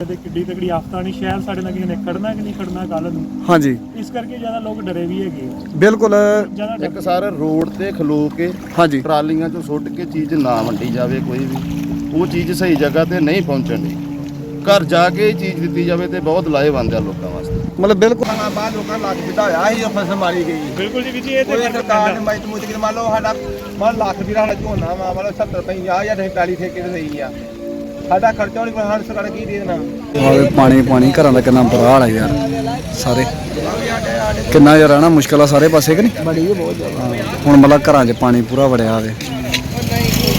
ਤੇ ਕਿੱਡੀ ਤਕੜੀ ਆਫਤਾਂ ਨਹੀਂ ਸ਼ਾਇਦ ਸਾਡੇ ਨਾਲ ਕਿਸੇ ਨੇ ਖੜਨਾ ਕਿ ਨਹੀਂ ਖੜਨਾ ਕੱਲ ਨੂੰ? ਹਾਂਜੀ। ਇਸ ਕਰਕੇ ਜ਼ਿਆਦਾ ਲੋਕ ਡਰੇ ਵੀ ਹੈਗੇ ਆ। ਬਿਲਕੁਲ। ਜ਼ਿਆਦਾ ਇੱਕ ਸਰ ਰੋਡ ਤੇ ਖਲੋ ਕੇ ਹਾਂਜੀ। ਟਰਾਲੀਆਂ ਚੋਂ ਸੁੱਟ ਕੇ ਚੀਜ਼ ਨਾ ਵੰਡੀ ਜਾਵੇ ਕੋਈ ਵੀ ਉਹ ਚੀਜ਼ ਸਹੀ ਜਗ੍ਹਾ ਤੇ ਨਹੀਂ ਪਹੁੰਚਣ ਘਰ ਜਾ ਕੇ ਇਹ ਚੀਜ਼ ਦਿੱਤੀ ਜਾਵੇ ਤੇ ਬਹੁਤ ਲਾਹੇਵੰਦ ਆ ਲੋਕਾਂ ਵਾਸਤੇ। ਮਤਲਬ ਬਿਲਕੁਲ। ਖਾਣਾ ਬਾਅਦ ਲੋਕਾਂ ਲੱਖ ਦਿੱਤਾ ਹੋਇਆ ਸੀ ਉਹ ਫਸਲ ਮਾਰੀ ਗਈ। ਬਿਲਕੁਲ ਜੀ ਵੀ ਜੀ ਇਹ ਤੇ ਕੋਈ ਫ਼ਰਕ ਸਰਕਾਰ ਨੇ ਪੈਂਦਾ। ਮੁਜਤ ਕੇ ਮੰਨ ਲਓ ਸਾਡਾ ਮੰਨ ਲੱਖ ਦੀ ਸਾਡਾ ਝੋਨਾ ਵਾ ਮੰਨ ਲਓ 70 50 ਜਾਂ ਅਸੀਂ 40 ਠੇਕੇ ਤੇ ਲਈ ਆ। ਸਾਡਾ ਖਰਚਾ ਨਹੀਂ ਕੋਈ ਸਰਕਾਰ ਕੀ ਦੇ ਦੇਣਾ। ਆਵੇ ਪਾਣੀ ਪਾਣੀ ਘਰਾਂ ਦਾ ਕਿੰਨਾ ਬੁਰਾ ਹਾਲ ਹੈ ਯਾਰ ਸਾਰੇ। ਕਿੰਨਾ ਯਾਰ ਨਾ ਮੁਸ਼ਕਲ ਆ ਸਾਰੇ ਪਾਸੇ ਕਿ ਨਹੀਂ? ਬੜੀ ਬਹੁਤ ਜ਼ਿਆਦਾ। ਹੁਣ ਮਤਲਬ ਘਰਾਂ 'ਚ ਪਾਣੀ ਪੂਰਾ ਵੜਿਆ ਆਵੇ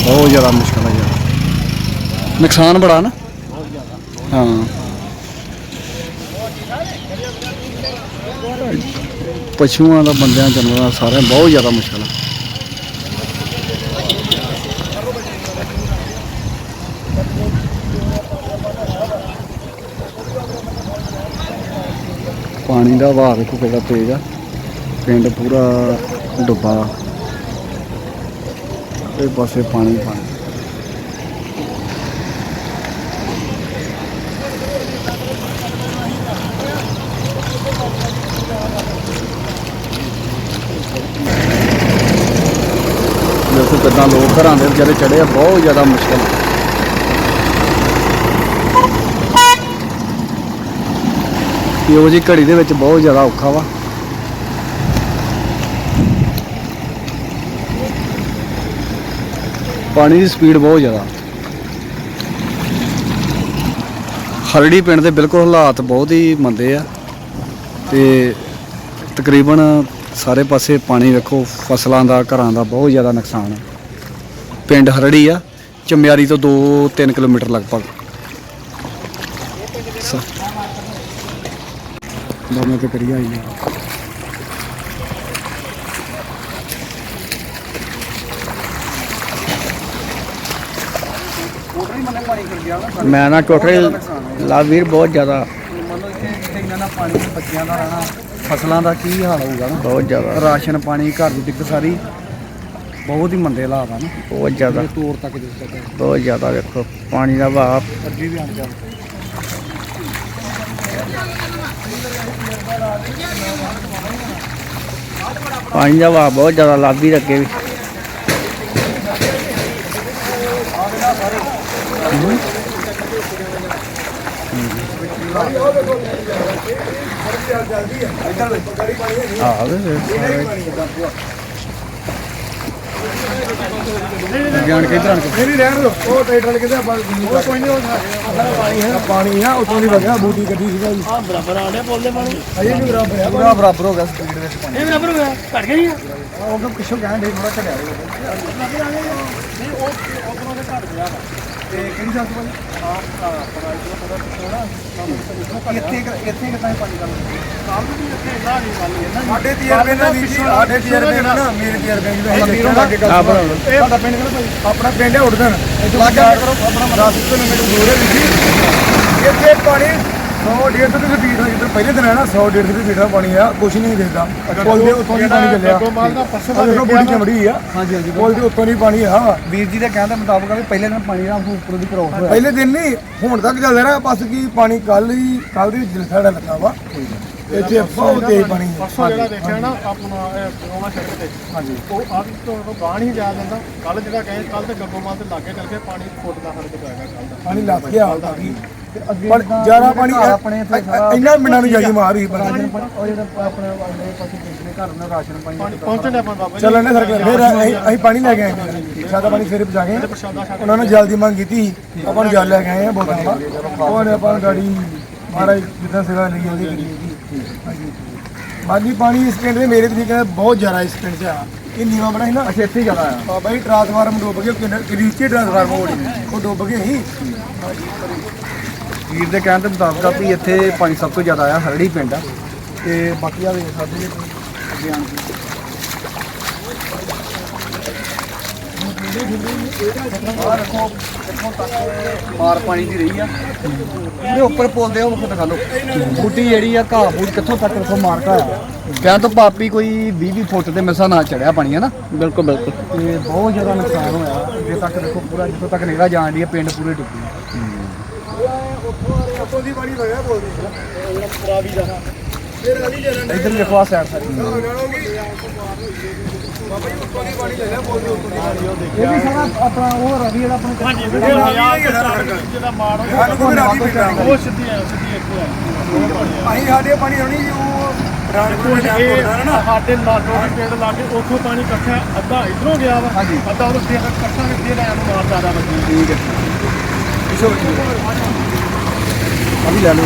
ਬਹੁਤ ਜ਼ਿਆਦਾ ਮੁਸ਼ਕਲ ਹੈ ਯਾਰ। ਨੁਕਸਾਨ ਬੜਾ ਨਾ? ਹਾਂ। ਪਸ਼ੂਆਂ ਦਾ ਬੰਦਿਆਂ ਜਾਨਵਰਾਂ ਸਾਰਿਆਂ ਬਹੁਤ ਜ਼ਿਆਦਾ ਮੁਸ਼ਕਲ ਹੈ ਪਾਣੀ ਦਾ ਵਹਾਅ ਵੇਖੋ ਕਿੰਨਾ ਤੇਜ਼ ਆ। ਪਿੰਡ ਪੂਰਾ ਡੁੱਬਾ। ਇਹ ਪਾਸੇ ਪਾਣੀ ਪਾਣੀ। ਦੇਖੋ ਕਿੱਦਾਂ ਲੋਕ ਘਰਾਂ ਦੇ ਵਿਚਾਰੇ ਚੜੇ ਆ, ਬਹੁਤ ਜ਼ਿਆਦਾ ਮੁਸ਼ਕਲ ਇਹੋ ਜੀ ਘੜੀ ਦੇ ਵਿੱਚ ਬਹੁਤ ਜ਼ਿਆਦਾ ਔਖਾ ਵਾ। ਪਾਣੀ ਦੀ ਸਪੀਡ ਬਹੁਤ ਜ਼ਿਆਦਾ। ਹਰੜੀ ਪਿੰਡ ਦੇ ਬਿਲਕੁਲ ਹਾਲਾਤ ਬਹੁਤ ਹੀ ਮੰਦੇ ਆ। ਤੇ ਤਕਰੀਬਨ ਸਾਰੇ ਪਾਸੇ ਪਾਣੀ ਵੇਖੋ, ਫਸਲਾਂ ਦਾ, ਘਰਾਂ ਦਾ ਬਹੁਤ ਜ਼ਿਆਦਾ ਨੁਕਸਾਨ ਹੈ ਪਿੰਡ ਹਰੜੀ ਆ, ਚਮਿਆਰੀ ਤੋਂ 2-3 ਕਿਲੋਮੀਟਰ ਲਗਭਗ। ਦਮੇ ਤੇ ਕਰੀ ਆਈ ਆ ਮੈਂ ਨਾ ਟੋਟਲ ਲਾਵੀਰ ਬਹੁਤ ਜ਼ਿਆਦਾ। ਪਾਣੀ ਬੱਚਿਆਂ ਦਾ ਰਹਿਣਾ ਫਸਲਾਂ ਦਾ ਕੀ ਹਾਲ ਹੋਊਗਾ ਨਾ? ਬਹੁਤ ਜ਼ਿਆਦਾ। ਰਾਸ਼ਨ ਪਾਣੀ ਘਰ ਦੀ ਦਿੱਕਤ ਸਾਰੀ ਬਹੁਤ ਹੀ ਮੰਦੇ ਹਾਲਾਤ ਆ ਨਾ। ਬਹੁਤ ਜ਼ਿਆਦਾ। ਤੋਰ ਤੱਕ ਜਿਸ ਤੱਕ ਬਹੁਤ ਜ਼ਿਆਦਾ ਵੇਖੋ ਪਾਣੀ ਦਾ ਵਹਾਅ। ਅੱਗੇ ਵੀ ਆਣ ਪਾਣੀ ਦਾ ਵਹਾਅ ਬਹੁਤ ਜ਼ਿਆਦਾ ਲਾਵੀਰ ਅੱਗੇ ਵੀ। ਆਹ ਵੇ ਗਿਆਨ ਕੇ ਇਧਰ ਨਹੀਂ ਰਹਿਣ ਦੋ ਉਹ ਟਰੈਕਟਰ ਕਿਤੇ ਆਪਾਂ ਉਹ ਕੋਈ ਨਹੀਂ ਉਹ ਪਾਣੀ ਹੈ। ਪਾਣੀ ਆ ਉਤੋਂ ਦੀ ਵਗਿਆ ਬੂਟੀ ਗੱਡੀ ਸੀਗਾ। ਜੀ ਆ ਬਰਾਬਰ ਆ ਰਿਹਾ ਬੋਲਦੇ ਪਾਣੀ। ਅਜੇ ਵੀ ਬਰਾਬਰ ਹੈ ਪੂਰਾ ਬਰਾਬਰ ਹੋ ਗਿਆ ਸਪੀਡ ਵਿੱਚ ਪਾਣੀ। ਇਹ ਬਰਾਬਰ ਹੋ ਗਿਆ। ਘਟ ਗਿਆ ਜੀ ਉਹ ਪਿੱਛੋਂ ਕਹਿਣ ਦੇ ਥੋੜਾ ਘੜਿਆ ਤੇ ਕਿਹੜੀ ਜਗ੍ਹਾ ਤੋਂ ਇੱਥੇ ਇੱਥੇ ਕਿਤਾ ਪਾਣੀ ਦਾ? ਸਾਡੇ ਤਜਰਬੇ ਨਾਲ ਵੀ ਜੀ ਸਾਡੇ ਤਜਰਬੇ ਨਾਲ ਨਾ ਮੇਰੇ ਤਜਰਬੇ ਨਾਲ ਅਸੀਂ ਦੇਖਿਆ ਲੱਗੇ ਗੱਲ ਇਹ ਸਾਡਾ ਪਿੰਡ ਕਿਹੜਾ ਭਾਈ? ਆਪਣਾ ਪਿੰਡ ਹੈ ਉੜਦਨ ਲਾਗੇ ਕਰੋ ਆਪਣਾ 10 ਕਿਲੋਮੀਟਰ ਦੂਰ ਹੈ ਜੀ। ਇੱਥੇ ਪਾਣੀ 100 150 ਦੇ ਫੀਟ ਦਾ ਜਿੱਦਾਂ ਪਹਿਲੇ ਦਿਨ ਹੈ ਨਾ 100 150 ਦੇ ਫੀਟ ਦਾ ਪਾਣੀ ਆ ਕੁਛ ਨਹੀਂ ਦਿਖਦਾ। ਪੁਲ ਦੇ ਉੱਤੋਂ ਦੀ ਪਾਣੀ ਚੱਲਿਆ। ਗੋਮਾਲ ਦਾ ਪਰਸੋਂ ਦਾ ਦੇਖੋ ਬੁੜੀ ਚਮੜੀ ਆ। ਹਾਂਜੀ ਹਾਂਜੀ। ਪੁਲ ਦੇ ਉੱਤੋਂ ਦੀ ਪਾਣੀ ਆ। ਵੀਰ ਜੀ ਦੇ ਕਹਿਣ ਦੇ ਮੁਤਾਬਕ ਆ ਵੀ ਪਹਿਲੇ ਦਿਨ ਪਾਣੀ ਦਾ ਉੱਪਰੋਂ ਦੀ ਕ੍ਰੋਸ ਹੋਇਆ। ਪਹਿਲੇ ਦਿਨ ਨਹੀਂ ਹੁਣ ਤੱਕ ਚੱਲ ਰਿਹਾ। ਬਸ ਕੀ ਪਾਣੀ ਕੱਲ ਹੀ ਕੱਲ ਦੀ ਜਲਸਾ ਲੱਗਾ ਵਾ। ਇੱਥੇ ਬਹੁਤ ਤੇਜ਼ ਪਾਣੀ ਹੈ। ਪਰਸੋਂ ਜਿਹੜਾ ਦੇਖਿਆ ਨਾ ਆਪਣਾ ਸੜਕ ਤੇ ਹਾਂਜੀ। ਉਹ ਆਦਿ ਤੋਂ ਉਹ ਗਾਂ ਨਹੀਂ ਜਾ ਦਿੰਦਾ। ਕੱਲ ਜਿਹੜਾ ਕਹੇ ਕੱਲ ਤੇ ਗੱਗੋਮਾਲ ਤੇ ਲਾਗੇ ਚੱਲ ਕੇ ਪਾਣੀ ਫੁੱਟ ਦਾ ਕੱਲ ਦਾ। ਪਾਣੀ ਲੱਗ ਗਿਆ। ਕਾਫੀ ਪਰ ਜ਼ਿਆਦਾ ਪਾਣੀ ਆਪਣੇ ਇੱਥੇ ਸਾਰਾ ਇੰਨਾ ਮਿੰਨਾਂ ਨੂੰ ਜਾਈ ਮਾਰ ਰਹੀ ਪਾਣੀ ਉਹ ਜਿਹੜਾ ਆਪਣੇ ਵਾਲੇ ਪਾਸੇ ਪਿਛਲੇ ਘਰ ਨਾਲ ਰਾਸ਼ਨ ਪਾਣੀ ਪਾਣੀ ਪਹੁੰਚਣ ਦਾ ਬਾਬਾ ਜੀ। ਚੱਲਣ ਦੇ ਫਿਰ ਅਸੀਂ ਪਾਣੀ ਲੈ ਕੇ ਆਏ। ਸਾਦਾ ਪਾਣੀ ਫਿਰ ਪਹੁੰਚਾ ਗਏ ਉਹਨਾਂ ਨੇ ਜਲਦੀ ਮੰਗ ਕੀਤੀ ਆਪਾਂ ਨੂੰ ਜਲ ਲੈ ਕੇ ਆਏ ਆ ਬੋਤਲਾਂ ਉਹ ਆਪਾਂ ਗਾੜੀ ਮਹਾਰਾਜ ਜਿੱਦਾਂ ਸੇਵਾ ਲਈ ਉਹਦੀ ਕਰੀ ਜੀ ਹਾਂਜੀ ਬਾਕੀ ਪਾਣੀ ਇਸ ਪਿੰਡ ਦੇ ਮੇਰੇ ਤਰੀਕੇ ਨਾਲ ਬਹੁਤ ਜ਼ਿਆਦਾ ਇਸ ਪਿੰਡ 'ਚ ਆ। ਇਹ ਨੀਵਾ ਬੜਾ ਸੀ ਨਾ। ਅੱਛਾ ਇੱਥੇ ਜ਼ਿਆਦਾ ਆ। ਜੀ ਟਰਾਂਸਫਾਰਮ ਡੁੱਬ ਗਏ ਕਿੰਨੇ ਰੀਚੇ ਟਰਾਂਸਫਾਰਮ ਹੋ ਉਹ ਡੁੱਬ ਗਏ ਸੀ। ਵੀਰ ਦੇ ਕਹਿਣ ਦੇ ਮੁਤਾਬਕ ਆ ਵੀ ਇੱਥੇ ਪਾਣੀ ਸਭ ਤੋਂ ਜ਼ਿਆਦਾ ਆ ਹਰੜੀ ਪਿੰਡ ਆ। ਤੇ ਬਾਕੀ ਆ ਵੇਖ ਸਕਦੇ ਜੀ ਅੱਗੇ ਆਹ ਦੇਖੋ ਕਿੱਥੋਂ ਤੱਕ ਮਾਰ ਪਾਣੀ ਦੀ ਰਹੀ ਆ। ਇਹਦੇ ਉੱਪਰ ਪੁੱਲ ਦੇ ਉਹ ਦਿਖਾ ਲਓ। ਬੂਟੀ ਜਿਹੜੀ ਆ ਘਾਹ ਬੂਟ ਕਿੱਥੋਂ ਤੱਕ ਦੇਖੋ ਮਾਰ ਘਾ ਆ। ਕਹਿਣ ਤੋਂ ਪਾਪੀ ਕੋਈ 20 20 ਫੁੱਟ ਦੇ ਮਿਸਾ ਨਾਲ ਚੜਿਆ ਪਾਣੀ ਹੈ ਨਾ ਬਿਲਕੁਲ ਬਿਲਕੁਲ। ਤੇ ਬਹੁਤ ਜ਼ਿਆਦਾ ਨੁਕਸਾਨ ਹੋਇਆ। ਅੱਗੇ ਤੱਕ ਦੇਖੋ ਪੂਰਾ ਜਿੱਥੋਂ ਤੱਕ ਨਿਗਾਹ ਜਾਣ ਦੀ ਪਿੰਡ ਪੂਰੇ ਡੁੱਬੇ ਉੱਤੋਂ ਦੀ ਪਾਣੀ ਵਗਿਆ ਬੋਲਦੇ ਫਿਰ ਰਾਵੀ ਚੱਲਣ ਇੱਧਰ ਦੇਖੋ ਆ ਸਾਈਡ ਸਾਰੀ। ਬਾਬਾ ਜੀ ਉੱਤੋਂ ਦੀ ਪਾਣੀ ਲੈ ਲਿਆ ਬੋਲਦੇ ਉੱਤੋਂ ਦੀ ਪਾਣੀ ਉਹ ਦੇਖਿਆ ਇਹ ਵੀ ਸਾਰਾ ਆਪਣਾ ਉਹ ਰਵੀ ਦਾ ਆਪਣੇ ਹਾਂਜੀ ਇਹ ਰਾਵੀ ਦਾ ਸਾਰਾ ਜਿਹੜਾ ਮਾੜ ਹੋ ਸਾਨੂੰ ਕੋਈ ਰਾਵੀ ਪਿੰਡਾਂ ਉਹ ਸਿੱਧੀ ਆ ਸਿੱਧੀ ਇੱਥੇ ਆ। ਅਸੀਂ ਸਾਡੇ ਪਾਣੀ ਆਉਣੀ ਉਹ ਰਾਣਪੁਰ ਹੁਣ ਦੇ ਡੈਮ ਇਹ ਕੋਲ ਦਾ ਨਾ ਸਾਡੇ ਲਾਗੋਂ ਦੇ ਪਿੰਡ ਲਾਗੇ ਉੱਥੋਂ ਪਾਣੀ ਇਕੱਠਾ ਅੱਧਾ ਇਧਰੋਂ ਗਿਆ ਵਾ ਹਾਂਜੀ। ਅੱਧਾ ਉਹ ਫੇਰ ਇਕੱਠਾ ਨੇ ਫੇਰ ਆਇਆ ਨੂੰ ਮਾਰ ਜ਼ਿਆਦਾ ਵੱਜੀ ਠੀਕ ਹੈ। ਅਭੀ ਲੈ ਲਓ।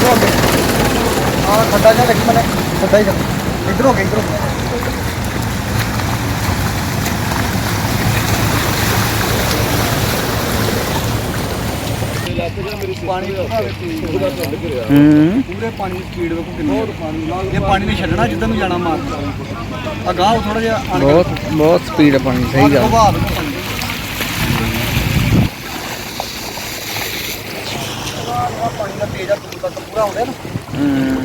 ਆ ਜਾਓ ਅੱਗੇ ਆ ਖੱਡਾ ਜਿਹਾ ਦੇਖੀ ਮੈਨੇ ਖੱਡਾ ਹੀ ਕਰ ਇੱਧਰ ਹੋ ਕੇ ਇੱਧਰ ਹੋ ਕੇ। ਹੂੰ ਪੂਰੇ ਪਾਣੀ ਦੀ ਸਪੀਡ ਵੇਖੋ ਕਿੰਨੀ ਬਹੁਤ ਪਾਣੀ ਇਹ ਪਾਣੀ ਨਹੀਂ ਛੱਡਣਾ ਜਿੱਦਾਂ ਨੂੰ ਜਾਣਾ ਮਾਰ ਅਗਾਹ ਥੋੜਾ ਜਿਹਾ ਆਣ ਕੇ ਬਹੁਤ ਬਹੁਤ ਸਪੀਡ ਹੈ ਪਾਣੀ ਸਹੀ ਗੱਲ ਪ੍ਰਭਾਵ ਵੇਖੋ ਪਾਣੀ ਦਾ। ਆਹ ਪਾਣੀ ਦਾ ਤੇਜ਼ ਆ ਦੂਰ ਤੱਕ ਪੂਰਾ ਆਉਂਦਾ ਨਾ ਹੂੰ।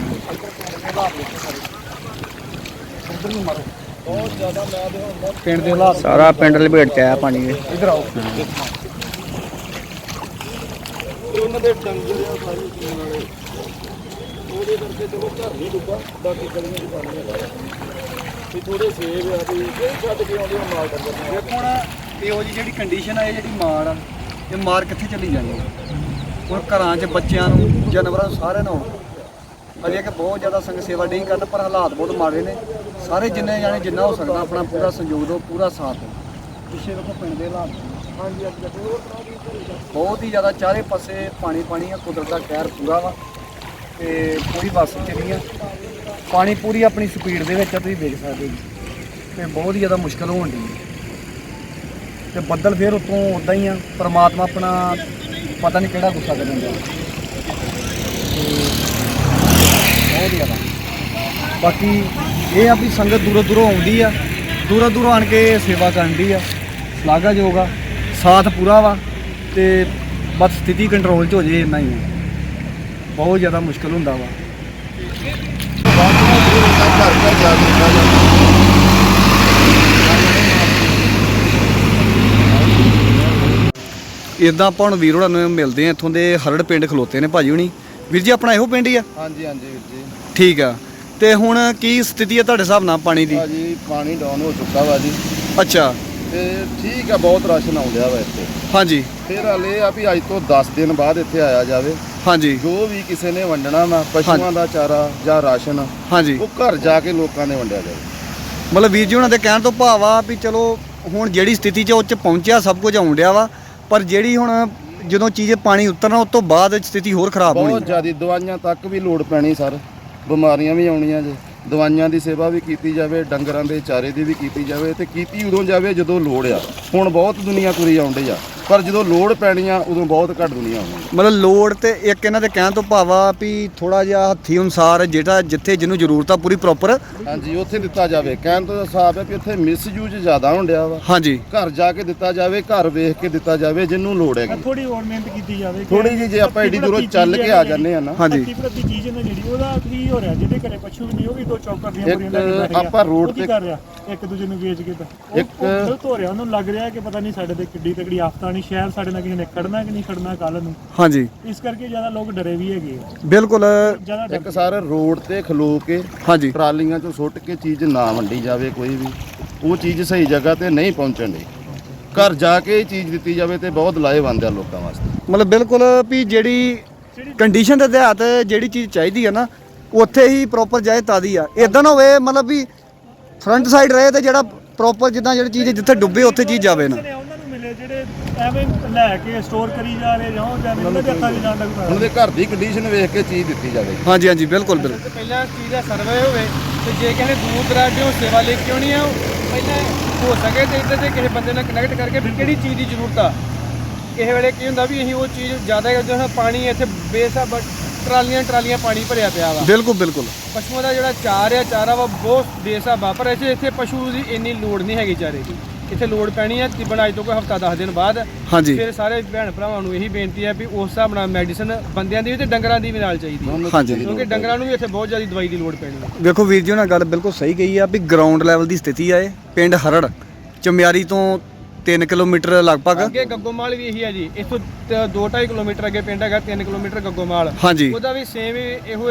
ਉਧਰ ਨੂੰ ਮਾਰੋ ਬਹੁਤ ਜ਼ਿਆਦਾ ਮੈਂ ਦੇ ਹੁੰਦਾ ਪਿੰਡ ਦੇ ਹਾਲਾਤ ਸਾਰਾ ਪਿੰਡ ਲਪੇਟ ਚ ਆਇਆ ਪਾਣੀ ਦੇ ਇਧਰ ਆਓ। ਉਹਨਾਂ ਦੇ ਡੰਗਰ ਆ ਸਾਰੇ ਪੀਣ ਵਾਲੇ ਉਹਦੇ ਕਰਕੇ ਚਲੋ ਘਰ ਨਹੀਂ ਡੁੱਬਾ ਬਾਕੀ ਗਲੀਆਂ ਚ ਪਾਣੀ ਹੈਗਾ ਤੇ ਥੋੜੇ ਸੇਬ ਆ ਵੀ ਇਹ ਛੱਡ ਕੇ ਆਉਂਦੇ ਆ ਮਾਲ ਡੰਗਰ ਨੂੰ। ਦੇਖੋ ਹੁਣ ਇਹੋ ਜੀ ਜਿਹੜੀ ਕੰਡੀਸ਼ਨ ਆ ਇਹ ਜਿਹੜੀ ਮਾਰ ਆ ਇਹ ਮਾਰ ਕਿੱਥੇ ਚਲੀ ਜਾਣੀ ਹੈ ਹੁਣ ਘਰਾਂ 'ਚ ਬੱਚਿਆਂ ਨੂੰ ਜਾਨਵਰਾਂ ਨੂੰ ਸਾਰਿਆਂ ਨੂੰ ਅਜੇ ਕਿ ਬਹੁਤ ਜ਼ਿਆਦਾ ਸੰਗ ਸੇਵਾ ਨਹੀਂ ਕਰਨ ਪਰ ਹਾਲਾਤ ਬਹੁਤ ਮਾੜੇ ਨੇ। ਸਾਰੇ ਜਿੰਨੇ ਜਾਣੇ ਜਿੰਨਾ ਹੋ ਸਕਦਾ ਆਪਣਾ ਪੂਰਾ ਸਹਿਯੋਗ ਦਿਓ ਪੂਰਾ ਸਾਥ ਦਿਓ। ਪਿੱਛੇ ਵੇਖੋ ਪਿੰਡ ਦੇ ਹਾਲਾਤ। ਹਾਂਜੀ ਬਹੁਤ ਹੀ ਜ਼ਿਆਦਾ ਚਾਰੇ ਪਾਸੇ ਪਾਣੀ ਪਾਣੀ ਆ ਕੁਦਰਤ ਦਾ ਕਹਿਰ ਪੂਰਾ ਵਾ ਤੇ ਕੋਈ ਬੱਸ ਚ ਨਹੀਂ ਆ। ਪਾਣੀ ਪੂਰੀ ਆਪਣੀ ਸਪੀਡ ਦੇ ਵਿੱਚ ਤੁਸੀਂ ਦੇਖ ਸਕਦੇ ਜੀ ਤੇ ਬਹੁਤ ਹੀ ਜ਼ਿਆਦਾ ਮੁਸ਼ਕਲ ਹੋਣ ਦੀ ਤੇ ਬੱਦਲ ਫੇਰ ਉਤੋਂ ਉਦਾਂ ਹੀ ਆ ਪਰਮਾਤਮਾ ਆਪਣਾ ਪਤਾ ਨਹੀਂ ਕਿਹੜਾ ਗੁੱਸਾ ਕਰਨ ਦਿਆ ਬਹੁਤ ਜ਼ਿਆਦਾ। ਬਾਕੀ ਇਹ ਆ ਵੀ ਸੰਗਤ ਦੂਰੋਂ ਦੂਰੋਂ ਆਉਂਦੀ ਆ। ਦੂਰੋਂ ਦੂਰੋਂ ਆਣ ਕੇ ਸੇਵਾ ਕਰਨ ਦੀ ਆ। ਸ਼ਲਾਘਾਯੋਗ ਆ। ਸਾਥ ਪੂਰਾ ਵਾ। ਤੇ ਬਸ ਸਥਿਤੀ ਕੰਟਰੋਲ 'ਚ ਹੋ ਜੇ ਇੰਨਾ ਹੀ ਆ। ਬਹੁਤ ਜ਼ਿਆਦਾ ਮੁਸ਼ਕਲ ਹੁੰਦਾ ਵਾ। ਘਰ ਘਰ ਜਾ ਕੇ ਦਿੱਤਾ ਜਾਂਦਾ ਇਦਾਂ ਆਪਾਂ ਹੁਣ ਵੀਰ ਹੋਰਾਂ ਨੂੰ ਮਿਲਦੇ ਆ ਇੱਥੋਂ ਦੇ ਹਰੜ ਪਿੰਡ ਖਲੋਤੇ ਨੇ ਭਾਜੀ ਹੁਣੀ। ਵੀਰ ਜੀ ਆਪਣਾ ਇਹੋ ਪਿੰਡ ਹੀ ਆ? ਹਾਂਜੀ ਹਾਂਜੀ ਵੀਰ ਜੀ। ਠੀਕ ਆ। ਤੇ ਹੁਣ ਕੀ ਸਥਿਤੀ ਆ ਤੁਹਾਡੇ ਹਿਸਾਬ ਨਾਲ ਪਾਣੀ ਦੀ? ਭਾਜੀ ਪਾਣੀ ਡਾਊਨ ਹੋ ਚੁੱਕਾ ਵਾ ਜੀ। ਅੱਛਾ। ਤੇ ਠੀਕ ਆ ਬਹੁਤ ਰਾਸ਼ਨ ਆਉਂਦਿਆ ਵਾ ਇੱਥੇ। ਹਾਂਜੀ। ਫਿਰ ਹਲੇ ਆ ਵੀ ਅੱਜ ਤੋਂ 10 ਦਿਨ ਬਾਅਦ ਇੱਥੇ ਆਇਆ ਜਾਵੇ। ਹਾਂਜੀ। ਜੋ ਵੀ ਕਿਸੇ ਨੇ ਵੰਡਣਾ ਵਾ ਪਸ਼ੂਆਂ ਦਾ ਚਾਰਾ ਜਾਂ ਰਾਸ਼ਨ ਹਾਂਜੀ। ਉਹ ਘਰ ਜਾ ਕੇ ਲੋਕਾਂ ਨੇ ਵੰਡਿਆ ਜਾਵੇ। ਮਤਲਬ ਵੀਰ ਜੀ ਹੁਣਾਂ ਦੇ ਕਹਿਣ ਤੋਂ ਭਾਵ ਆ ਵੀ ਚਲੋ ਹੁਣ ਜਿਹੜੀ ਸਥਿਤੀ 'ਚ ਉਹ 'ਚ ਪਹੁੰਚਿਆ ਸਭ ਕੁਝ ਆਉਣ ਡਿਆ ਵਾ। ਪਰ ਜਿਹੜੀ ਹੁਣ ਜਦੋਂ ਚੀਜ਼ ਪਾਣੀ ਉਤਰਨਾ ਉਸ ਤੋਂ ਬਾਅਦ ਸਥਿਤੀ ਹੋਰ ਖਰਾਬ ਹੋਣੀ ਬਹੁਤ ਜ਼ਿਆਦਾ ਦਵਾਈਆਂ ਤੱਕ ਵੀ ਲੋੜ ਪੈਣੀ ਸਰ। ਬਿਮਾਰੀਆਂ ਵੀ ਆਉਣੀਆਂ ਜੇ। ਦਵਾਈਆਂ ਦੀ ਸੇਵਾ ਵੀ ਕੀਤੀ ਜਾਵੇ ਡੰਗਰਾਂ ਦੇ ਚਾਰੇ ਦੀ ਵੀ ਕੀਤੀ ਜਾਵੇ ਤੇ ਕੀਤੀ ਉਦੋਂ ਜਾਵੇ ਜਦੋਂ ਲੋੜ ਆ। ਹੁਣ ਬਹੁਤ ਦੁਨੀਆ ਤੁਰੀ ਆਉਂਦੀ ਆ। ਪਰ ਜਦੋਂ ਲੋੜ ਪੈਣੀ ਆ ਉਦੋਂ ਬਹੁਤ ਘੱਟ ਦੁਨੀਆ ਆਉਂਦੀ ਮਤਲਬ ਲੋੜ ਤੇ ਇੱਕ ਇਹਨਾਂ ਦੇ ਕਹਿਣ ਤੋਂ ਭਾਵ ਵੀ ਥੋੜਾ ਜਿਹਾ ਹੱਥੀ ਅਨੁਸਾਰ ਜਿਹੜਾ ਜਿੱਥੇ ਜਿਹਨੂੰ ਜ਼ਰੂਰਤ ਆ ਪੂਰੀ ਪ੍ਰੋਪਰ ਹਾਂਜੀ ਉੱਥੇ ਦਿੱਤਾ ਜਾਵੇ। ਕਹਿਣ ਤੋਂ ਹਿਸਾਬ ਹੈ ਕਿ ਉੱਥੇ ਮਿਸਯੂਜ਼ ਜ਼ਿਆਦਾ ਹੁੰਦਿਆ ਵਾ। ਹਾਂਜੀ। ਘਰ ਜਾ ਕੇ ਦਿੱਤਾ ਜਾਵੇ ਘਰ ਵੇਖ ਕੇ ਦਿੱਤਾ ਜਾਵੇ ਜਿੰਨੂੰ ਲੋੜ ਹੈਗੀ। ਥੋੜੀ ਹੋਰ ਮਿਹਨਤ ਕੀਤੀ ਜਾਵੇ ਥੋੜੀ ਜਿਹੀ ਜੇ ਆਪਾਂ ਏਡੀ ਦੂਰੋਂ ਚੱਲ ਕੇ ਆ ਜਾਂਦੇ ਆ ਨਾ। ਹਾਂਜੀ। ਪ੍ਰਤੀ ਚੀਜ਼ ਨਾ ਜਿਹੜੀ ਉਹਦਾ ਕੀ ਹੋ ਰਿਹਾ ਜਿਹਦੇ ਘਰੇ ਪਸ਼ੂ ਨਹੀਂ ਉਹ ਵੀ ਦੋ ਚੌਕਰ ਦੀਆਂ ਬੁਰੀਆਂ ਲੈ ਕੇ ਆਪਾਂ ਕੀ ਤੇ- ਕਰ ਰਿਹਾ? ਇੱਕ ਦੂਜੇ ਨੂੰ ਵੇਚ ਕੇ ਇੱਕ- ਗਲਤ ਹੋ ਰਿਹਾ ਉਹਨੂੰ ਲੱਗ ਰਿਹਾ ਕਿ ਪਤਾ ਨਹੀਂ ਸਾਡੇ ਤੇ ਕਿੱਡੀ ਤਕੜੀ ਆਫਤ ਆਣੀ ਸ਼ਹਿਰ ਸਾਡੇ ਨਾਲ ਕਿਸੇ ਨੇ ਖੜਨਾ ਕਿ ਨਹੀਂ ਖੜਨਾ ਕੱਲ ਨੂੰ। ਹਾਂਜੀ। ਇਸ ਕਰਕੇ ਜ਼ਿਆਦਾ ਲੋਕ ਡਰੇ ਵੀ ਹੈਗੇ ਆ। ਬਿਲਕੁਲ ਜ਼ਿਆਦਾ ਡਰ ਇੱਕ ਸਾਰੇ ਰੋਡ ਤੇ ਖਲੋ ਕੇ ਹਾਂਜੀ। ਟਰਾਲੀਆਂ ਚੋਂ ਸੁੱਟ ਕੇ ਚੀਜ਼ ਨਾ ਵੰਡੀ ਜਾਵੇ ਕੋਈ ਵੀ ਉਹ ਚੀਜ਼ ਸਹੀ ਜਗ੍ਹਾ ਤੇ ਨਹੀਂ ਪਹੁੰਚਣ ਦੀ ਘਰ ਜਾ ਕੇ ਇਹ ਚੀਜ਼ ਦਿੱਤੀ ਜਾਵੇ ਤੇ ਬਹੁਤ ਲਾਹੇਵੰਦ ਆ ਲੋਕਾਂ ਵਾਸਤੇ। ਮਤਲਬ ਬਿਲਕੁਲ ਵੀ ਜਿਹੜੀ ਕੰਡੀਸ਼ਨ ਦੇ ਤਹਿਤ ਜਿਹੜੀ ਚੀਜ਼ ਚਾਹੀਦੀ ਆ ਨਾ ਉੱਥੇ ਹੀ ਪ੍ਰੋਪਰ ਜਾਏ ਤਾਦੀ ਆ। ਇਦਾਂ ਨਾ ਹੋਵੇ ਮਤਲਬ ਵੀ ਫਰੰਟ ਸਾਈਡ ਰਹੇ ਤੇ ਜਿਹੜਾ ਪ੍ਰੋਪਰ ਜਿੱਦਾਂ ਜਿਹੜੀ ਚੀਜ਼ ਜਿੱਥੇ ਡੁੱਬੇ ਉੱਥੇ ਚੀਜ਼ ਜਾਵੇ ਨਾ। ਜਿਹੜੇ ਐਵੇਂ ਲੈ ਕੇ ਸਟੋਰ ਕਰੀ ਜਾ ਰਹੇ ਜਾਂ ਉਹ ਜਾਂਦੇ ਉਹਨਾਂ ਦੇ ਹੱਥਾਂ 'ਚ ਜਾਣ ਲੱਗ ਉਹਨਾਂ ਦੇ ਘਰ ਦੀ ਕੰਡੀਸ਼ਨ ਵੇਖ ਕੇ ਚੀਜ਼ ਦਿੱਤੀ ਜਾਵੇ। ਹਾਂਜੀ ਹਾਂਜੀ ਬਿਲਕੁਲ ਬਿਲਕੁਲ। ਪਹਿਲਾਂ ਚੀਜ਼ ਦਾ ਸਰਵੇ ਹੋਵੇ ਤੇ ਜੇ ਕਿਸੇ ਨੇ ਦੂਰ ਦਰਾਡੇ ਸੇਵਾ ਲੈ ਕੇ ਆਉਣੀ ਆ ਉਹ ਪਹਿਲਾਂ ਹੋ ਸਕੇ ਤੇ ਇੱਧਰ ਦੇ ਕਿਸੇ ਬੰਦੇ ਨਾਲ ਕਨੈਕਟ ਕਰਕੇ ਵੀ ਕਿਹੜੀ ਚੀਜ਼ ਦੀ ਜ਼ਰੂਰਤ ਆ? ਕਿਸੇ ਵੇਲੇ ਕੀ ਹੁੰਦਾ ਵੀ ਅਸੀਂ ਉਹ ਚੀਜ਼ ਜ਼ਿਆਦਾ ਜਦੋਂ ਪਾਣੀ ਇੱਥੇ ਬੇਸਾ ਟਰਾਲੀਆਂ ਟਰਾਲੀਆਂ ਪਾਣੀ ਭਰਿਆ ਪਿਆ ਵਾ। ਬਿਲਕੁਲ ਬਿਲਕੁਲ। ਪਸ਼ੂਆਂ ਦਾ ਜਿਹੜਾ ਚਾਰ ਆ ਚਾਰਾ ਵਾ ਬਹੁਤ ਬੇਸਾਬਾ ਪਰ ਇੱਥੇ ਇੱਥੇ ਪਸ਼ੂ ਦੀ ਇੰਨੀ ਲੋੜ ਨਹੀਂ ਹੈਗੀ ਚਾਰੇ ਦੀ। ਇੱਥੇ ਲੋੜ ਪੈਣੀ ਆ ਤਕਰੀਬਨ ਅੱਜ ਤੋਂ ਕੋਈ ਹਫਤਾ 10 ਦਿਨ ਬਾਅਦ। ਹਾਂਜੀ। ਫਿਰ ਸਾਰੇ ਭੈਣ ਭਰਾਵਾਂ ਨੂੰ ਇਹੀ ਬੇਨਤੀ ਹੈ ਵੀ ਉਸ ਹਿਸਾਬ ਨਾਲ ਮੈਡੀਸਨ ਬੰਦਿਆਂ ਦੀ ਵੀ ਤੇ ਡੰਗਰਾਂ ਦੀ ਵੀ ਨਾਲ ਚਾਹੀਦੀ ਹੈ ਹਾਂਜੀ। ਕਿਉਂਕਿ ਡੰਗਰਾਂ ਨੂੰ ਵੀ ਇੱਥੇ ਬਹੁਤ ਜ਼ਿਆਦਾ ਦਵਾਈ ਦੀ ਲੋੜ ਪੈਣੀ ਹੈ ਵੇਖੋ ਵੀਰ ਜੀ ਉਹਨਾਂ ਗੱਲ ਬਿਲਕੁਲ ਸਹੀ ਕਹੀ ਆ ਵੀ ਗਰਾਊਂਡ ਲੈਵਲ ਦੀ ਸਥਿਤੀ ਆ ਇਹ। ਪਿੰਡ ਹਰੜ ਚਮਿਆਰੀ ਤੋਂ 3 ਕਿਲੋਮੀਟਰ ਲਗਭਗ? ਅੱਗੇ ਗੱਗੋਮਾਲ ਵੀ ਇਹੀ ਹੈ ਜੀ। ਇੱਥੋਂ 2.5 ਕਿਲੋਮੀਟਰ ਅੱਗੇ ਪਿੰਡ ਹੈਗਾ 3 ਕਿਲੋਮੀਟਰ ਗੱਗੋਮਾਲ। ਹਾਂਜੀ। ਉਹਦਾ ਵੀ ਸੇਮ ਇਹੋ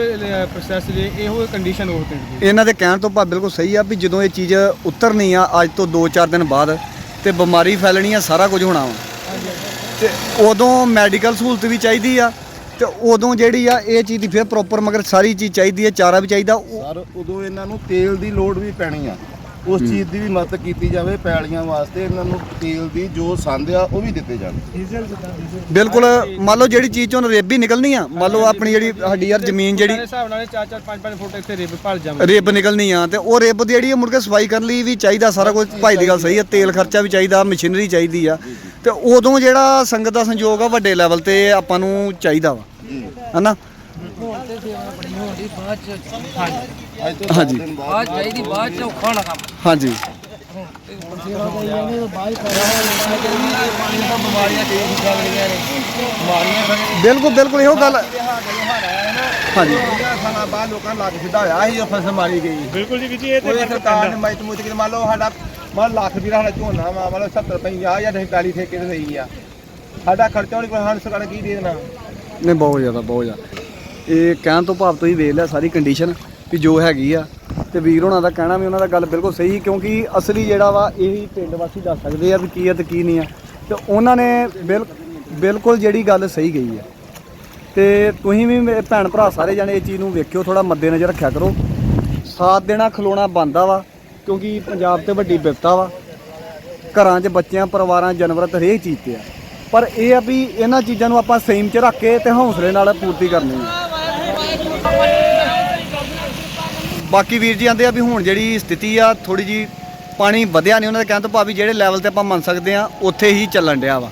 ਪ੍ਰੋਸੈਸ ਜੇ ਇਹੋ ਕੰਡੀਸ਼ਨ ਹੋ ਪਿੰਡ ਦੀ। ਇਹਨਾਂ ਦੇ ਕਹਿਣ ਤੋਂ ਭਾਵ ਬਿਲਕੁਲ ਸਹੀ ਆ ਵੀ ਜਦੋਂ ਇਹ ਚੀਜ਼ ਉਤਰਨੀ ਆ ਅੱਜ ਤੋਂ 2-4 ਦਿਨ ਬਾਅਦ ਤੇ ਬਿਮਾਰੀ ਫੈਲਣੀ ਆ ਸਾਰਾ ਕੁਝ ਹੋਣਾ ਵਾ। ਤੇ ਉਦੋਂ ਮੈਡੀਕਲ ਸਹੂਲਤ ਵੀ ਚਾਹੀਦੀ ਆ ਤੇ ਉਦੋਂ ਜਿਹੜੀ ਆ ਇਹ ਚੀਜ਼ ਦੀ ਫਿਰ ਪ੍ਰੋਪਰ ਮਗਰ ਸਾਰੀ ਚੀਜ਼ ਚਾਹੀਦੀ ਆ ਚਾਰਾ ਵੀ ਚਾਹੀਦਾ ਉਹ- ਸਰ ਉਦੋਂ ਇਹਨਾਂ ਨੂੰ ਤੇਲ ਦੀ ਲੋੜ ਵੀ ਪੈਣੀ ਆ। ਉਸ ਚੀਜ਼ ਦੀ ਵੀ ਮਦਦ ਕੀਤੀ ਜਾਵੇ ਪੈਲੀਆਂ ਵਾਸਤੇ ਇਹਨਾਂ ਨੂੰ ਤੇਲ ਦੀ ਜੋ ਸੰਦ ਆ ਉਹ ਵੀ ਦਿੱਤੇ ਜਾਣ। ਡੀਜ਼ਲ ਜਿੱਦਾਂ ਡੀਜ਼ਲ ਬਿਲਕੁਲ ਮੰਨ ਲਓ ਜਿਹੜੀ ਚੀਜ਼ ਚੋਂ ਰੇਬੀ ਨਿਕਲਣੀ ਆ ਮੰਨ ਲਓ ਆਪਣੀ ਜਿਹੜੀ ਸਾਡੀ ਯਾਰ ਜ਼ਮੀਨ ਜਿਹੜੀ ਦੇ ਹਿਸਾਬ ਨਾਲ 4-4 5-5 ਫੁੱਟ ਇੱਥੇ ਰਿਬ ਭਲ ਜਾਵੇ। ਰੇਬ ਨਿਕਲਣੀ ਆ ਤੇ ਉਹ ਰੇਬ ਦੀ ਜਿਹੜੀ ਮੁੜ ਕੇ ਸਫ਼ਾਈ ਕਰਨ ਲਈ ਵੀ ਚਾਹੀਦਾ ਸਾਰਾ ਕੁਝ। ਭਾਈ ਦੀ ਗੱਲ ਸਹੀ ਆ ਤੇਲ ਖਰਚਾ ਵੀ ਚਾਹੀਦਾ ਮਸ਼ੀਨਰੀ ਚਾਹੀਦੀ ਆ। ਤੇ ਉਦੋਂ ਜਿਹੜਾ ਸੰਗਤ ਦਾ ਸੰਯੋਗ ਆ ਵੱਡੇ ਲੈਵਲ ਤੇ ਆਪਾਂ ਨੂੰ ਚਾਹੀਦਾ ਵਾ। ਹਨਾ? ਅੱਜ ਤੋਂ ਹਾਂਜੀ। ਦਿਨ ਬਾਅਦ ਬਾਅਦ ਚਾਹੀਦੀ ਬਾਅਦ ਚ ਔਖਾ ਕੰਮ। ਹਾਂਜੀ। ਬਿਲਕੁਲ ਬਿਲਕੁਲ ਇਹੋ ਗੱਲ ਹਾਂਜੀ। ਸਾਲਾਂ ਬਾਅਦ ਲੋਕਾਂ ਲੱਗ ਸਿੱਧਾ ਹੋਇਆ ਸੀ ਉਹ ਫਸਲ ਮਾਰੀ ਗਈ ਬਿਲਕੁਲ ਜੀ ਜੀ ਇਹ ਤੇ ਸਰਕਾਰ ਨੇ ਮੁੱਚ ਕੇ ਮੰਨ ਲਓ ਸਾਡਾ ਮੰਨ ਲੱਖ ਦੀ ਸਾਡਾ ਝੋਨਾ ਵਾ ਮੰਨ ਲਓ 70 50 ਜਾਂ ਅਸੀਂ 40 ਠੇਕੇ ਤੇ ਲਈ ਆ। ਸਾਡਾ ਖਰਚਾ ਕੋਈ ਸਰਕਾਰ ਕੀ ਦੇ ਦੇਣਾ? ਨਹੀਂ ਬਹੁਤ ਜ਼ਿਆਦਾ ਬਹੁਤ ਜ਼ਿਆਦਾ। ਇਹ ਕਹਿਣ ਤੋਂ ਭਾਵ ਤੁਸੀਂ ਵੇਖ ਲਿਆ ਸਾਰੀ ਕੰਡੀਸ਼ਨ ਵੀ ਜੋ ਹੈਗੀ ਆ। ਤੇ ਵੀਰ ਹੋਣਾ ਦਾ ਕਹਿਣਾ ਵੀ ਉਹਨਾਂ ਦਾ ਗੱਲ ਬਿਲਕੁਲ ਸਹੀ, ਕਿਉਂਕਿ ਅਸਲੀ ਜਿਹੜਾ ਵਾ, ਇਹੀ ਪਿੰਡ ਵਾਸੀ ਦੱਸ ਸਕਦੇ ਆ ਵੀ ਕੀ ਆ ਤੇ ਕੀ ਨਹੀਂ ਆ। ਤੇ ਉਹਨਾਂ ਨੇ ਬਿਲ, ਬਿਲਕੁਲ ਜਿਹੜੀ ਗੱਲ ਸਹੀ ਗਈ ਆ। ਤੇ ਤੁਸੀਂ ਵੀ ਮੇਰੇ ਭੈਣ ਭਰਾ ਸਾਰੇ ਜਣੇ ਇਹ ਚੀਜ਼ ਨੂੰ ਵੇਖਿਓ ਥੋੜਾ ਮੱਦੇ ਨਜ਼ਰ ਰੱਖਿਆ ਕਰੋ। ਸਾਥ ਦੇਣਾ ਖਲੋਣਾ ਬੰਦਾ ਵਾ, ਕਿਉਂਕਿ ਪੰਜਾਬ ਤੇ ਵੱਡੀ ਵਿਪਤਾ ਵਾ। ਘਰਾਂ 'ਚ ਬੱਚਿਆਂ, ਪਰਿਵਾਰਾਂ, ਜਾਨਵਰਾਂ ਤੇ ਹਰੇਕ ਚੀਜ਼ ਤੇ ਆ। ਪਰ ਇਹ ਆ ਵੀ ਇਹਨਾਂ ਚੀਜ਼ਾਂ ਨੂੰ ਆਪਾਂ ਸੇਮ 'ਚ ਰੱਖ ਕੇ ਤੇ ਹੌਸਲੇ ਨਾਲ ਪੂਰਤੀ ਕਰਨੀ ਹੈ ਬਾਕੀ ਵੀਰ ਜੀ ਆਂਦੇ ਆ ਵੀ ਹੁਣ ਜਿਹੜੀ ਸਥਿਤੀ ਆ ਥੋੜੀ ਜੀ ਪਾਣੀ ਵਧਿਆ ਨਹੀਂ ਉਹਨਾਂ ਦੇ ਕਹਿਣ ਤੋਂ ਭਾਵ ਵੀ ਜਿਹੜੇ ਲੈਵਲ ਤੇ ਆਪਾਂ ਮੰਨ ਸਕਦੇ ਆ, ਉੱਥੇ ਹੀ ਚੱਲਣ ਡਿਆ ਵਾ।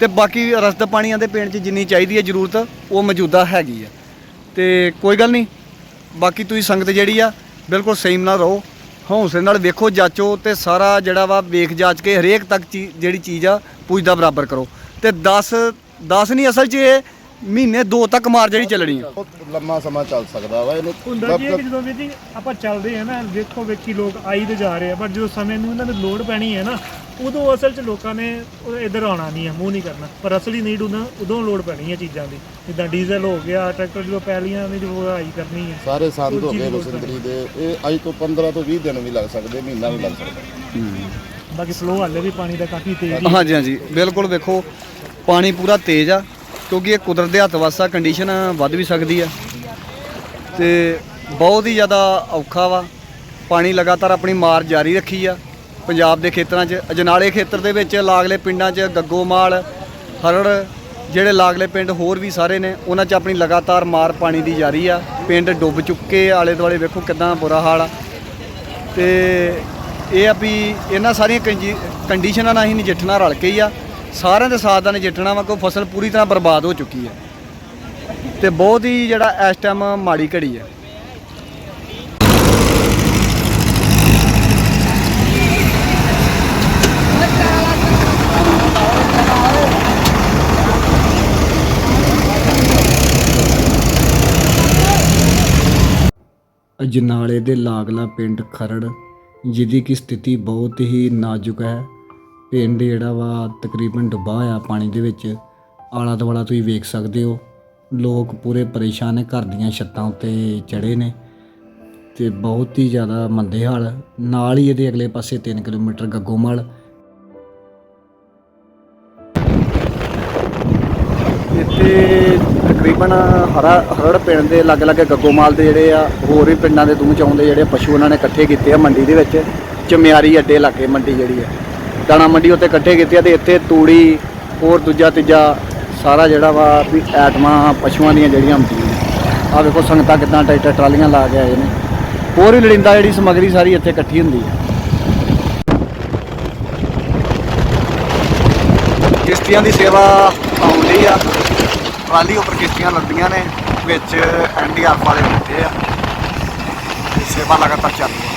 ਤੇ ਬਾਕੀ ਰਸਦ ਪਾਣੀਆਂ ਦੇ ਪਿੰਡ 'ਚ ਜਿੰਨੀ ਚਾਹੀਦੀ ਹੈ ਜ਼ਰੂਰਤ, ਉਹ ਮੌਜੂਦਾ ਹੈਗੀ ਆ। ਤੇ ਕੋਈ ਗੱਲ ਨਹੀਂ, ਬਾਕੀ ਤੁਸੀਂ ਸੰਗਤ ਜਿਹੜੀ ਆ, ਬਿਲਕੁਲ ਸੇਮ ਨਾਲ ਰਹੋ। ਹੌਸਲੇ ਨਾਲ ਵੇਖੋ, ਜਾਚੋ ਤੇ ਸਾਰਾ ਜਿਹੜਾ ਵਾ ਵੇਖ ਜਾਚ ਕੇ ਹਰੇਕ ਤੱਕ ਚੀ- ਜਿਹੜੀ ਚੀਜ਼ ਆ ਪੁੱਜਦਾ ਬਰਾਬਰ ਕਰੋ। ਤੇ 10 10 ਨਹੀਂ ਅਸਲ 'ਚ ਇਹ ਮਹੀਨੇ ਦੋ ਤੱਕ ਮਾਰ ਜਿਹੜੀ ਚੱਲਣੀ ਆ। ਬਹੁਤ ਲੰਮਾ ਸਮਾਂ ਚੱਲ ਸਕਦਾ ਵਾ ਇਹਨੂੰ। ਹੁੰਦਾ ਕੀ ਹੈ ਕਿ ਜਦੋਂ ਵੀਰ ਜੀ ਆਪਾਂ ਚੱਲਦੇ ਆ ਨਾ ਵੇਖੋ ਵੇਖੀ ਲੋਕ ਆਈ ਤੇ ਜਾ ਰਹੇ ਆ ਪਰ ਜਦੋਂ ਸਮੇਂ ਨੂੰ ਇਹਨਾਂ ਨੂੰ ਲੋੜ ਪੈਣੀ ਹੈ ਨਾ ਉਦੋਂ ਅਸਲ 'ਚ ਲੋਕਾਂ ਨੇ ਇੱਧਰ ਆਉਣਾ ਨਹੀਂ ਹੈ ਮੂੰਹ ਨਹੀਂ ਕਰਨਾ। ਪਰ ਅਸਲੀ ਨੀਡ ਉਦੋਂ ਉਦੋਂ ਲੋੜ ਪੈਣੀ ਹੈ ਚੀਜ਼ਾਂ ਦੀ। ਜਿੱਦਾਂ ਡੀਜ਼ਲ ਹੋ ਗਿਆ ਟਰੈਕਟਰ ਜਦੋਂ ਪੈਲੀਆਂ ਨੇ ਜਦੋਂ ਆਈ ਕਰਨੀ ਹੈ ਸਾਰੇ ਸੰਦ ਹੋ ਗਏ ਵਸੰਤਰੀ ਦੇ। ਇਹ ਅੱਜ ਤੋਂ 15 ਤੋਂ 20 ਦਿਨ ਵੀ ਲੱਗ ਸਕਦੇ ਮਹੀਨਾ ਵੀ ਲੱਗ ਸਕਦਾ। ਬਾਕੀ ਫਲੋ ਹਾਲੇ ਵੀ ਪਾਣੀ ਦਾ ਕਾਫੀ ਤੇਜ਼ ਹੀ ਹਾਂਜੀ ਹਾਂਜੀ। ਬਿਲਕੁਲ ਵੇਖੋ ਪਾਣੀ ਪੂਰਾ ਤੇਜ਼ ਆ। ਕਿਉਂਕਿ ਇਹ ਕੁਦਰਤ ਦੇ ਹੱਥ ਵਾਸਾ ਕੰਡੀਸ਼ਨ ਵੱਧ ਵੀ ਸਕਦੀ ਆ। ਤੇ ਬਹੁਤ ਹੀ ਜ਼ਿਆਦਾ ਔਖਾ ਵਾ। ਪਾਣੀ ਲਗਾਤਾਰ ਆਪਣੀ ਮਾਰ ਜਾਰੀ ਰੱਖੀ ਆ। ਪੰਜਾਬ ਦੇ ਖੇਤਰਾਂ 'ਚ, ਅਜਨਾਲੇ ਖੇਤਰ ਦੇ ਵਿੱਚ, ਲਾਗਲੇ ਪਿੰਡਾਂ 'ਚ ਗੱਗੋਮਾਲ ਹਰੜ, ਜਿਹੜੇ ਲਾਗਲੇ ਪਿੰਡ ਹੋਰ ਵੀ ਸਾਰੇ ਨੇ, ਉਹਨਾਂ 'ਚ ਆਪਣੀ ਲਗਾਤਾਰ ਮਾਰ ਪਾਣੀ ਦੀ ਜਾਰੀ ਆ। ਪਿੰਡ ਡੁੱਬ ਚੁੱਕੇ ਆਲੇ ਦੁਆਲੇ ਵੇਖੋ ਕਿਦਾਂ ਬੁਰਾ ਹਾਲ ਆ। ਤੇ ਇਹ ਆ ਵੀ ਇਹਨਾਂ ਸਾਰੀਆਂ ਕੰਜੀ- ਕੰਡੀਸ਼ਨਾਂ ਨਾਲ ਹੀ ਨਜਿੱਠਣਾ ਰਲ ਕੇ ਹੀ ਆ। ਸਾਰਿਆਂ ਦੇ ਸਾਥ ਦਾ ਨਜਿੱਠਣਾ ਵਾ ਕੋਈ ਫਸਲ ਪੂਰੀ ਤਰ੍ਹਾਂ ਬਰਬਾਦ ਹੋ ਚੁੱਕੀ ਹੈ। ਤੇ ਬਹੁਤ ਹੀ ਜਿਹੜਾ ਇਸ ਟਾਈਮ ਮਾੜੀ ਘੜੀ ਹੈ। ਅਜਨਾਲੇ ਦੇ ਲਾਗਲਾ ਪਿੰਡ ਖਰੜ, ਜਿਹਦੀ ਕਿ ਸਥਿਤੀ ਬਹੁਤ ਹੀ ਨਾਜ਼ੁਕ ਹੈ। ਪਿੰਡ ਜਿਹੜਾ ਵਾ ਤਕਰੀਬਨ ਡੁੱਬਾ ਹੋਇਆ ਪਾਣੀ ਦੇ ਵਿੱਚ। ਆਲਾ ਦੁਆਲਾ ਤੁਸੀਂ ਵੇਖ ਸਕਦੇ ਹੋ। ਲੋਕ ਪੂਰੇ ਪਰੇਸ਼ਾਨ ਨੇ, ਘਰ ਦੀਆਂ ਛੱਤਾਂ ਉੱਤੇ ਚੜੇ ਨੇ ਤੇ ਬਹੁਤ ਹੀ ਜ਼ਿਆਦਾ ਮੰਦੇ ਹਾਲ ਨਾਲ ਹੀ ਇਹਦੇ ਅਗਲੇ ਪਾਸੇ 3 ਕਿਲੋਮੀਟਰ ਗੱਗੋਮਲ। ਇੱਥੇ ਤਕਰੀਬਨ ਹਰਾ ਹਰੜ ਪਿੰਡ ਦੇ ਲੱਗ-ਲੱਗ ਗੱਗੋਮਾਲ ਦੇ ਜਿਹੜੇ ਆ, ਹੋਰ ਵੀ ਪਿੰਡਾਂ ਦੇ ਦੂਹ ਚਾਉਂਦੇ ਜਿਹੜੇ ਪਸ਼ੂ ਉਹਨਾਂ ਨੇ ਇਕੱਠੇ ਕੀਤੇ ਆ ਮੰਡੀ ਦੇ ਵਿੱਚ। ਚਮਿਆਰੀ ਅੱਡੇ ਲਾਗੇ ਮੰਡੀ ਜਿਹੜੀ ਆ। ਦਾਣਾ ਮੰਡੀ ਉੱਤੇ ਇਕੱਠੇ ਕੀਤੇ ਆ ਤੇ ਇੱਥੇ ਤੂੜੀ, ਹੋਰ ਦੂਜਾ ਤੀਜਾ ਸਾਰਾ ਜਿਹੜਾ ਵਾ ਵੀ ਐਟਮਾਂ, ਪਸ਼ੂਆਂ ਦੀਆਂ ਜਿਹੜੀਆਂ ਹੁੰਦੀਆਂ ਆ ਵੇਖੋ ਸੰਗਤਾਂ ਕਿਦਾਂ ਟਰੈਕਟਰ, ਟਰਾਲੀਆਂ ਲਾ ਕੇ ਆਏ ਨੇ। ਹੋਰ ਵੀ ਲੜਿੰਦਾ ਜਿਹੜੀ ਸਮੱਗਰੀ ਸਾਰੀ ਇੱਥੇ ਇਕੱਠੀ ਹੁੰਦੀ ਹੈ ਕਿਸ਼ਤੀਆਂ ਦੀ ਸੇਵਾ ਆਉਂਦੀ ਆ। ਟਰਾਲੀ ਉੱਪਰ ਕਿਸ਼ਤੀਆਂ ਲੱਦੀਆਂ ਨੇ, ਵਿੱਚ ਐਨਡੀਆਰਐਫ ਵਾਲੇ ਬੈਠੇ ਆ। ਸੇਵਾ ਲਗਾਤਾਰ ਚੱਲ ਰਹੀ ਹੈ